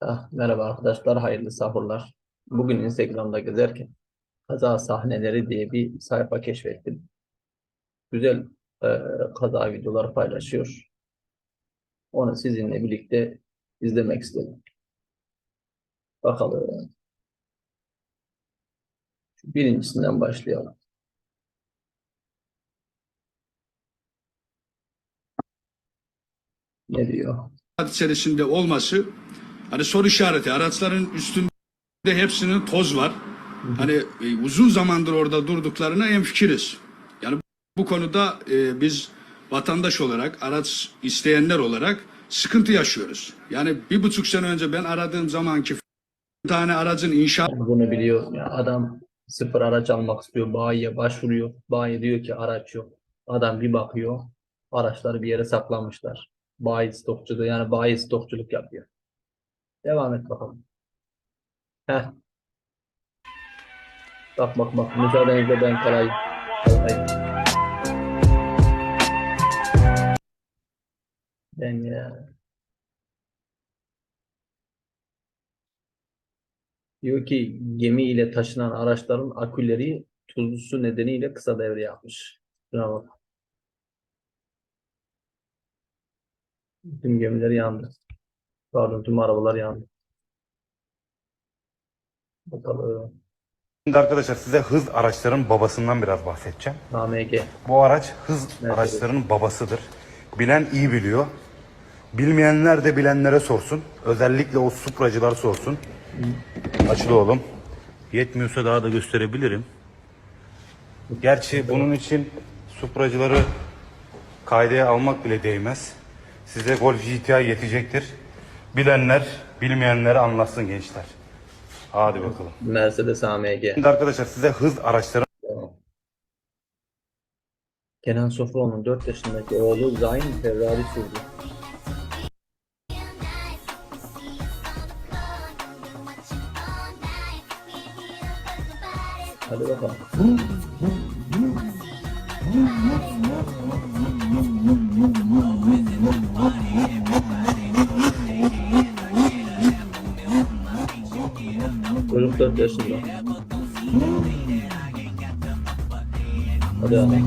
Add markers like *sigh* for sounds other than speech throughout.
Ah, merhaba arkadaşlar, hayırlı sahurlar. Bugün Instagram'da gezerken kaza sahneleri diye bir sayfa keşfettim. Güzel e, kaza videoları paylaşıyor. Onu sizinle birlikte izlemek istedim. Bakalım. Birincisinden başlayalım. Ne diyor? içerisinde olması hani soru işareti araçların üstünde hepsinin toz var. Hani e, uzun zamandır orada durduklarına hemfikiriz. Yani bu konuda e, biz vatandaş olarak araç isteyenler olarak sıkıntı yaşıyoruz. Yani bir buçuk sene önce ben aradığım zamanki tane aracın inşa Bunu biliyor. Ya adam sıfır araç almak istiyor. Bayiye başvuruyor. Bayi diyor ki araç yok. Adam bir bakıyor. Araçları bir yere saklamışlar. Bayi stokçuluğu yani bayi stokçuluk yapıyor. Devam et bakalım. Heh. Bak bak bak. Müsaadenizle ben kalayım. Ben ya. Diyor ki gemi ile taşınan araçların aküleri tuzlu su nedeniyle kısa devre yapmış. Bak. Tüm gemiler yandı. Pardon tüm arabalar yandı. Bakalım. Şimdi arkadaşlar size hız araçların babasından biraz bahsedeceğim. AMG. Bu araç hız Evet. araçlarının babasıdır. Bilen iyi biliyor. Bilmeyenler de bilenlere sorsun. Özellikle o supracılar sorsun. Açılı oğlum. Yetmiyorsa daha da gösterebilirim. Gerçi bunun için supracıları kaydeye almak bile değmez. Size Golf GTI yetecektir. Bilenler bilmeyenlere anlatsın gençler. Hadi bakalım. Mercedes AMG. Şimdi arkadaşlar size hız araçları Kenan Sofro'nun 4 yaşındaki oğlu Zayn Ferrari sürdü. Hadi bakalım. Çocuk 4 yaşında. Hadi abi.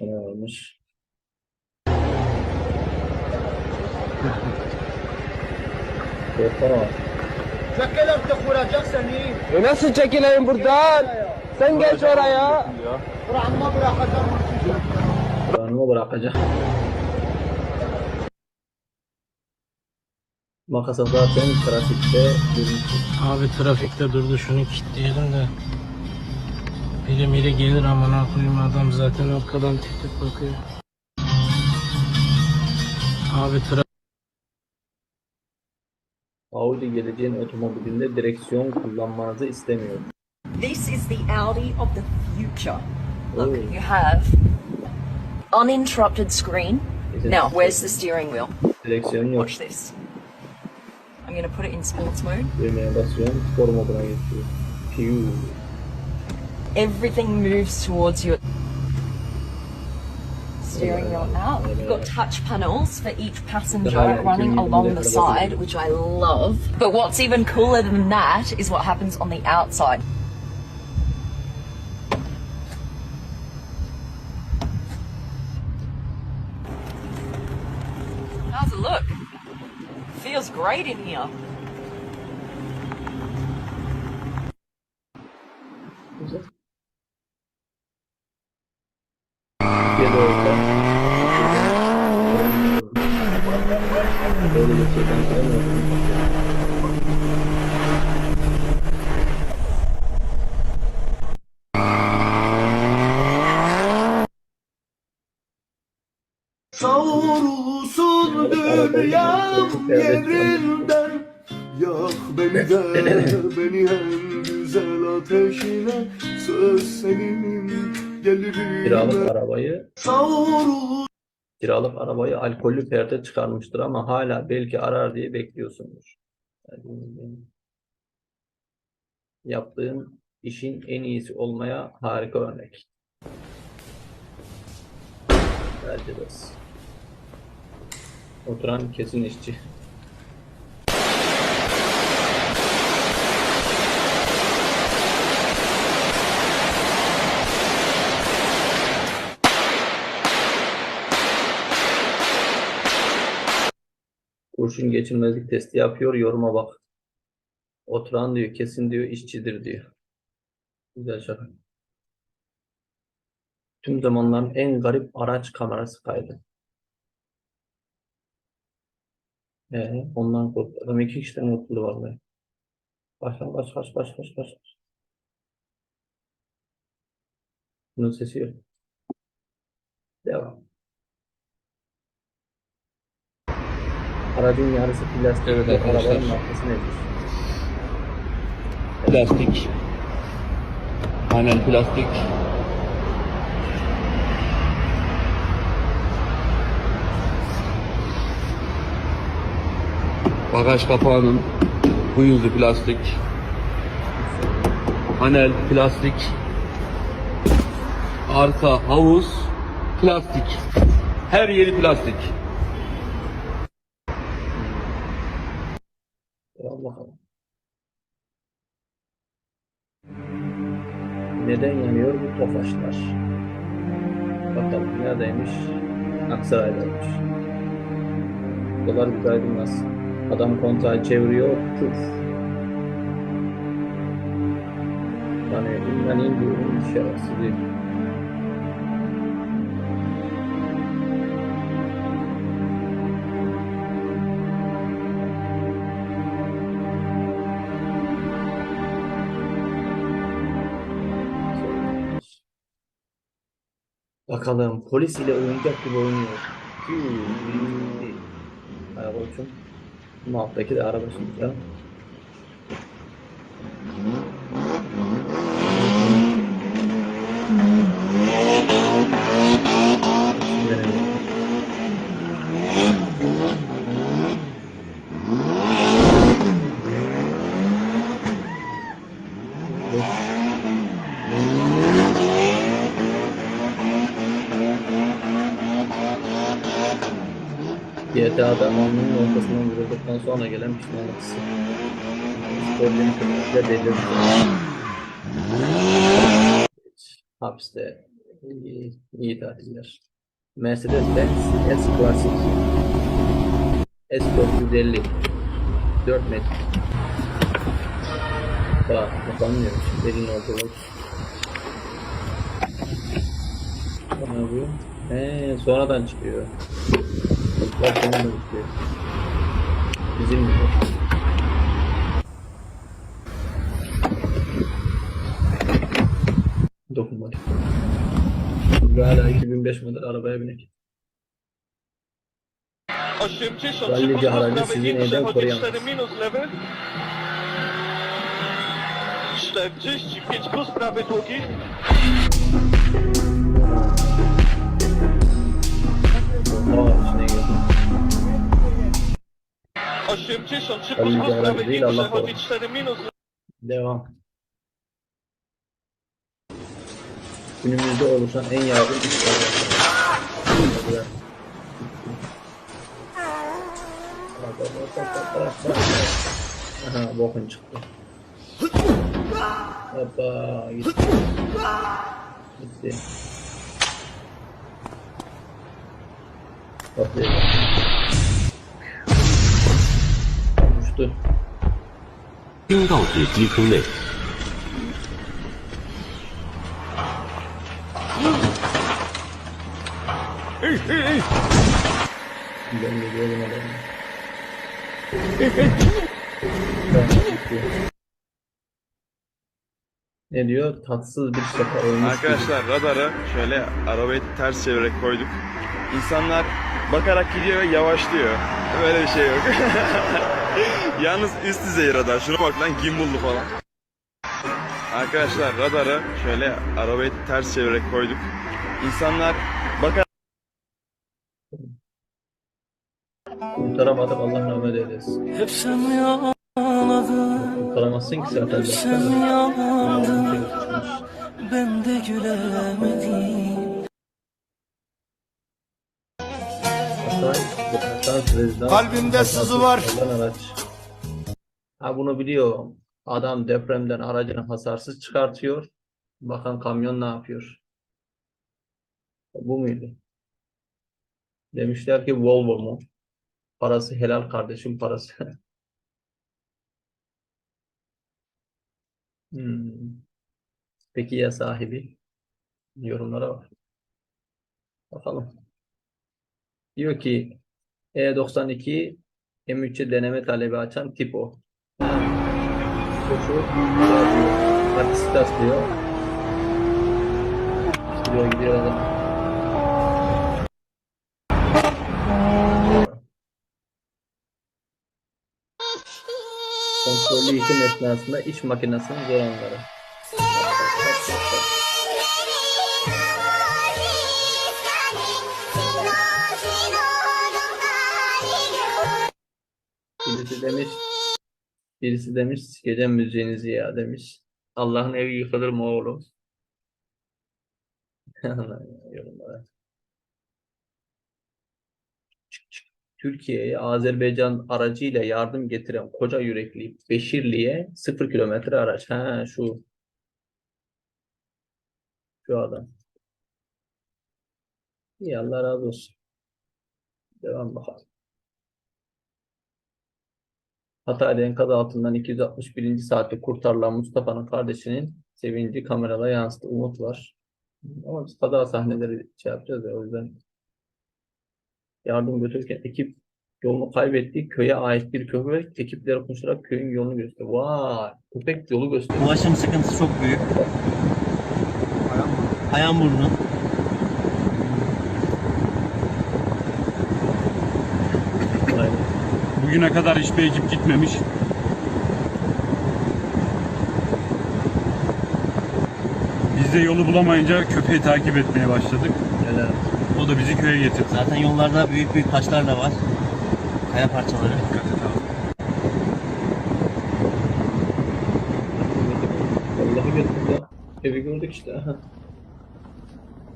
Ne varmış. Oha. Çekelim vuracak seni. E nasıl çekileyim buradan? Sen geç oraya. Bırakma bırakacağım. Kur'an'ımı bırakacağım. Makasa zaten trafikte durmuş. Abi trafikte durdu şunu kilitleyelim de. Biri miri gelir amına koyayım adam zaten arkadan tetik bakıyor. Abi tra Audi geleceğin otomobilinde direksiyon kullanmanızı istemiyor. This is the Audi of the future. Look, you have uninterrupted screen. Now, where's the steering wheel? Direksiyon yok. Watch this. I'm going to put it in sports mode. Düğmeye basıyorum, spor moduna geçiyor. Piu. Everything moves towards your steering wheel out. You've got touch panels for each passenger running along the side, which I love. But what's even cooler than that is what happens on the outside. How's it look? Feels great in here. Böyle şeyden sevmiyorum. Savrulsun dünyam yerinden. Yak beni de beni en güzel ateşine Söz senin gelirim Kiralık arabayı Savrul kiralık arabayı alkollü perde çıkarmıştır ama hala belki arar diye bekliyorsundur. Yaptığın işin en iyisi olmaya harika örnek. Bence de. Oturan kesin işçi. Kurşun geçirmezlik testi yapıyor. Yoruma bak. Oturan diyor kesin diyor işçidir diyor. Güzel şaka. Tüm zamanların en garip araç kamerası kaydı. Ee, ondan korktu. Adam iki kişiden mutlu vallahi. Başla baş baş baş baş baş. Bunun sesi yok. Devam. Aracın yarısı plastik. Evet arkadaşlar. Arabanın markası nedir? Plastik. Aynen plastik. Bagaj kapağının bu yüzü plastik. Panel plastik. Arka havuz plastik. Her yeri plastik. Neden yanıyor bu tofaşlar? Bakalım neredeymiş? Aksaray'daymış. Kadar bir aydınmaz. Adam kontağı çeviriyor. Puf. Yani inan indiyorum şerefsiz Bakalım polis ile oyuncak gibi oynuyor. Hüüü. Hay koçum. Bunun alttaki de araba şimdi GTA'da amanlığın ortasından vurulduktan sonra gelen pişmanlık hissi. Sporcunun köpekle delirdi. Hapiste iyi, iyi tatiller. Mercedes-Benz S-Classic S450 4 metre. Bak, bakamıyorum. Elin ortalığı. Ne yapıyor? He, sonradan çıkıyor. Bak çıkıyor. Bizim gibi. Dokunmadık. Biz hala 2005 model arabaya binek. Rallyci aracı sizi neyden koruyamaz? 45 plus prawy długi 83 Rallyci plus aracı prawy Allah przechodzi korusun. 4 minus Devam. Günümüzde oluşan en yaygın iş kazası. Aha bokun çıktı. Hoppa gitti. Gitti. Patlayacak Uçtu. 听到至基坑内， Ben geliyorum adamı. Ne diyor? Tatsız bir şaka olmuş. gibi. Arkadaşlar radarı şöyle arabayı ters çevirerek koyduk. İnsanlar bakarak gidiyor ve yavaşlıyor. Böyle bir şey yok. Yalnız üst düzey radar. Şuna bak lan gimbal'lı falan. Arkadaşlar radarı şöyle arabayı ters çevirerek koyduk. İnsanlar bakar Kurtaramadık Allah rahmet eylesin. Hep sen mi ağladın? Kurtaramazsın ki zaten. Hep sen mi yandın? Ben de gülemedim. Kalbimde sızı var. Ha bunu biliyorum. Adam depremden aracını hasarsız çıkartıyor. Bakan kamyon ne yapıyor? Bu muydu? Demişler ki Volvo mu? Parası helal kardeşim parası. *laughs* Hmm. Peki ya sahibi? Yorumlara bak. Bakalım. Diyor ki E92 M3'e deneme talebi açan tip o. Şu Artistas diyor. Gidiyor gidiyor adam. Kontrollü yıkım esnasında iş makinesinin zor anları. Birisi demiş birisi demiş sikeceğim müziğinizi ya demiş. Allah'ın evi yıkılır mı oğlum? *laughs* Yorumlara. Türkiye'ye Azerbaycan aracıyla yardım getiren koca yürekli Beşirli'ye 0 kilometre araç. Ha şu. Şu adam. İyi Allah razı olsun. Devam bakalım. Hatay'da enkaz altından 261. saatte kurtarılan Mustafa'nın kardeşinin sevinci kamerada yansıdı. Umut var. Ama biz kaza sahneleri şey yapacağız ya o yüzden yardım götürürken ekip yolunu kaybetti. Köye ait bir köpek ekiplere koşarak köyün yolunu gösteriyor. Vay! Köpek yolu gösteriyor. Ulaşım sıkıntısı çok büyük. Ayağımburnu. Aynen. Bugüne kadar hiçbir ekip gitmemiş. Biz de yolu bulamayınca köpeği takip etmeye başladık. Helal. O da bizi köye getirdi. Zaten yollarda büyük büyük taşlar da var. Kaya parçaları. Dikkat et abi. Vallahi götürdü. Evi gördük işte. Aha.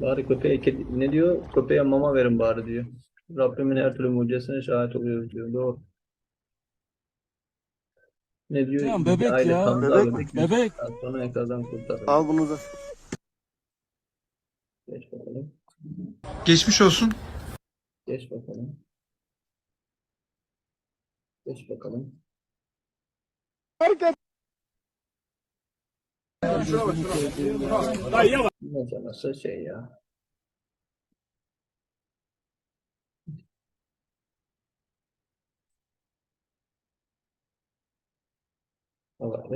Bari köpeğe kedi, ne diyor? Köpeğe mama verin bari diyor. Rabbimin her türlü mucizesine şahit oluyoruz diyor. Doğru. Ne diyor? Tamam, bebek aile ya. kandı, Bebek, bebek. bebek. Sonra enkazdan kurtarır. al bunu da. Geç bakalım. Geçmiş olsun. Geç bakalım. Geç bakalım. Ne canası şey ya. Allah